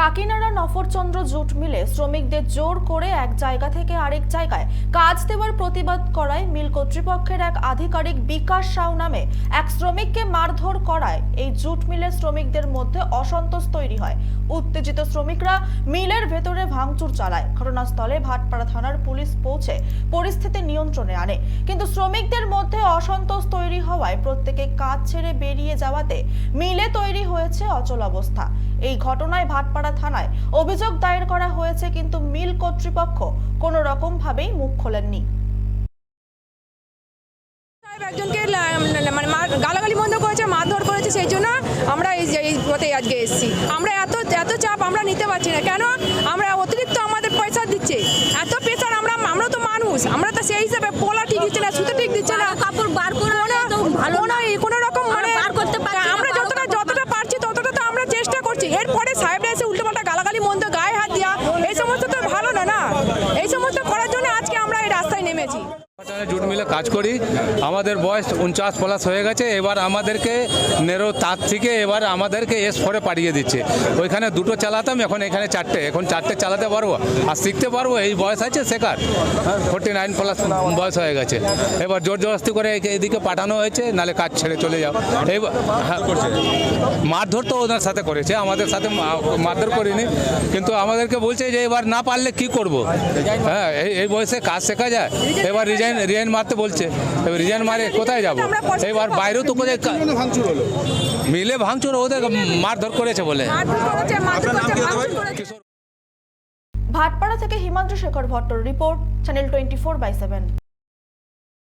Kakinara Nafarchandra jute মিলে শ্রমিকদের জোর করে এক জায়গা থেকে আরেক জায়গায় কাজ দেওয়ার প্রতিবাদ করায় মিল কর্তৃপক্ষের এক আধিকারিক বিকাশ সাউ নামে এক শ্রমিককে মারধর করায়। এই জুট মিলের শ্রমিকদের মধ্যে অসন্তোষ তৈরি হয়। উত্তেজিত শ্রমিকরা মিলের ভেতরে ভাঙচুর চালায়। ঘটনাস্থলে ভাটপাড়া থানার পুলিশ পৌঁছে পরিস্থিতি নিয়ন্ত্রণে আনে। কিন্তু শ্রমিকদের মধ্যে অসন্তোষ তৈরি হওয়ায় প্রত্যেকে কাজ ছেড়ে বেরিয়ে যাওয়াতে মিলে তৈরি হয়েছে অচল অবস্থা। এই ঘটনায় ভাটপাড়া থানায়। অভিযোগ দায়ের করা হয়েছে, কিন্তু মিল কর্তৃপক্ষ কোনো রকম ভাবেই মুখ খোলেননি। একজনকে মানে গালাগালি বন্ধ করেছে, মারধর করেছে, সেই জন্য আমরা এই এই পথে আজকে এসেছি। আমরা এত এত চাপ আমরা নিতে পারছি না। কেন? আমরা অতিরিক্ত আমাদের পয়সা দিচ্ছে। এত প্রেশার আমরা, আমরাও তো মানুষ। আমরা তো সেই হিসাবে পোলা ঠিক দিচ্ছে না, সুতো ঠিক দিচ্ছে না কাপড় বার করে আনলে তো ভালো কোনো কোনো রকম মানে বার করতে পারছি না, আমরা ভালো যতটা কাপড় যতটা পারছি ততটা তো আমরা চেষ্টা করছি এরপরে সাহেবরা এসে উল্টোপাল্টা গালাগালি মন্দ গায়ে হাত দেওয়া এই সমস্ত তো ভালো না না এই সমস্ত করার জন্য আজকে আমরা এই রাস্তায় নেমেছি পাটানে জুট মিলে কাজ করি। আমাদের বয়স উনচাশ প্লাস হয়ে গেছে এবার আমাদেরকে নেরো তার থেকে এবার আমাদেরকে এস ফোরে পাঠিয়ে দিচ্ছে। ওইখানে দুটো চালাতাম এখন এখানে চারটে। এখন চারটে চালাতে পারব? আর শিখতে পারব? এই বয়স আছে শেখার। ফোর্টি নাইন প্লাস বয়স হয়ে গেছে। এবার জোর জবরদস্তি করে এদিকে পাঠানো হয়েছে নালে কাজ ছেড়ে চলে যাও। এই হ্যাঁ, মারধর তো ওদের সাথে করেছে আমাদের সাথে মারধর করিনি। কিন্তু আমাদেরকে বলছে যে এবার না পারলে কি করব? হ্যাঁ এই বয়সে কাজ শেখা যায়। এবার রিজাইন রিজাইন মারতে বলছে। এবার রিজাইন মারে কোথায় যাব? এইবার বাইরেও তো কোথায় মিলে ভাঙচুর ওদের মারধর করেছে বলে। ভাটপাড়া থেকে Himanshu Shekhar ভট্টর report channel twenty four by seven